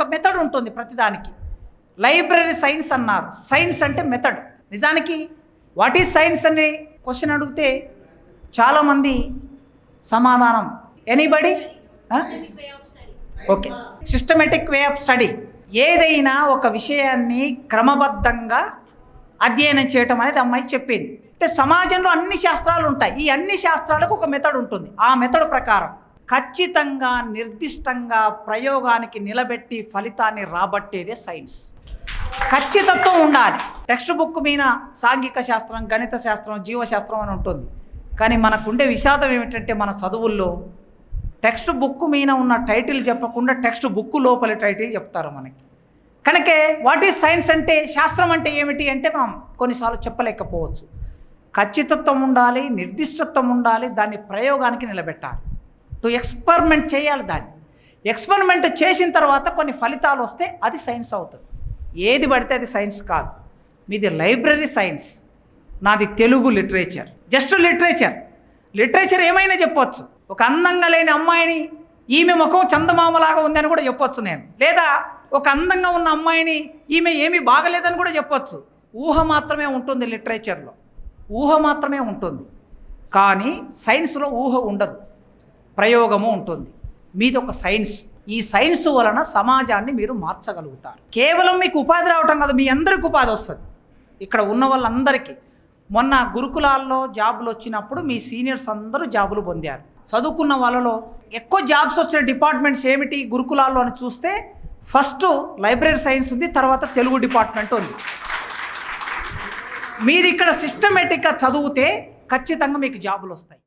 ఒక మెథడ్ ఉంటుంది ప్రతిదానికి. లైబ్రరీ సైన్స్ అన్నారు. సైన్స్ అంటే మెథడ్ నిజానికి వాట్ ఈజ్ సైన్స్ అని క్వశ్చన్ అడిగితే చాలామంది సమాధానం. Anybody okay systematic way of study ఏదైనా ఒక విషయాన్ని క్రమబద్ధంగా అధ్యయనం చేయటం అనేది అమ్మాయి చెప్పింది. అంటే సమాజంలో అన్ని శాస్త్రాలు ఉంటాయి. ఈ అన్ని శాస్త్రాలకు ఒక మెథడ్ ఉంటుంది. ఆ మెథడ్ ప్రకారం. ఖచ్చితంగా నిర్దిష్టంగా ప్రయోగానికి నిలబెట్టి ఫలితాన్ని రాబట్టేదే సైన్స్. ఖచ్చితత్వం ఉండాలి. టెక్స్ట్ బుక్ మీద సాంఘిక శాస్త్రం గణిత శాస్త్రం జీవశాస్త్రం అని ఉంటుంది. కానీ మనకుండే విషాదం ఏమిటంటే మన చదువుల్లో టెక్స్ట్ బుక్ మీద ఉన్న టైటిల్ చెప్పకుండా టెక్స్ట్ బుక్ లోపల టైటిల్ చెప్తారు మనకి. కనుకే వాట్ ఈజ్ సైన్స్ అంటే శాస్త్రం అంటే ఏమిటి అంటే మనం కొన్నిసార్లు చెప్పలేకపోవచ్చు. ఖచ్చితత్వం ఉండాలి నిర్దిష్టత్వం ఉండాలి దాన్ని ప్రయోగానికి నిలబెట్టాలి. టు ఎక్స్పెరిమెంట్ చేయాలి దాన్ని. ఎక్స్పెరిమెంట్ చేసిన తర్వాత కొన్ని ఫలితాలు వస్తే అది సైన్స్ అవుతుంది. ఏది పడితే అది సైన్స్ కాదు. మీది లైబ్రరీ సైన్స్ నాది Telugu literature. Just literature. Literature ఏమైనా చెప్పొచ్చు. ఒక అందంగా లేని అమ్మాయిని ఈమె ముఖం చందమామలాగా ఉందని కూడా చెప్పొచ్చు నేను. లేదా ఒక అందంగా ఉన్న అమ్మాయిని ఈమె ఏమీ బాగలేదని కూడా చెప్పొచ్చు. ఊహ మాత్రమే ఉంటుంది లిటరేచర్లో. ఊహ మాత్రమే ఉంటుంది. కానీ సైన్స్లో ఊహ ఉండదు. ప్రయోగము ఉంటుంది. మీది ఒక సైన్స్. ఈ సైన్స్ వలన సమాజాన్ని మీరు మార్చగలుగుతారు. కేవలం మీకు ఉపాధి రావటం కాదు మీ అందరికి ఉపాధి వస్తుంది. ఇక్కడ ఉన్న వాళ్ళందరికీ. మొన్న గురుకులాల్లో జాబులు వచ్చినప్పుడు మీ సీనియర్స్ అందరూ జాబులు పొందారు. చదువుకున్న వాళ్ళలో ఎక్కువ జాబ్స్ వచ్చిన డిపార్ట్మెంట్స్ ఏమిటి గురుకులాల్లో అని చూస్తే ఫస్ట్ లైబ్రరీ సైన్స్ ఉంది తర్వాత తెలుగు డిపార్ట్మెంట్ ఉంది. మీరు ఇక్కడ సిస్టమేటిక్గా చదివితే ఖచ్చితంగా మీకు జాబులు వస్తాయి.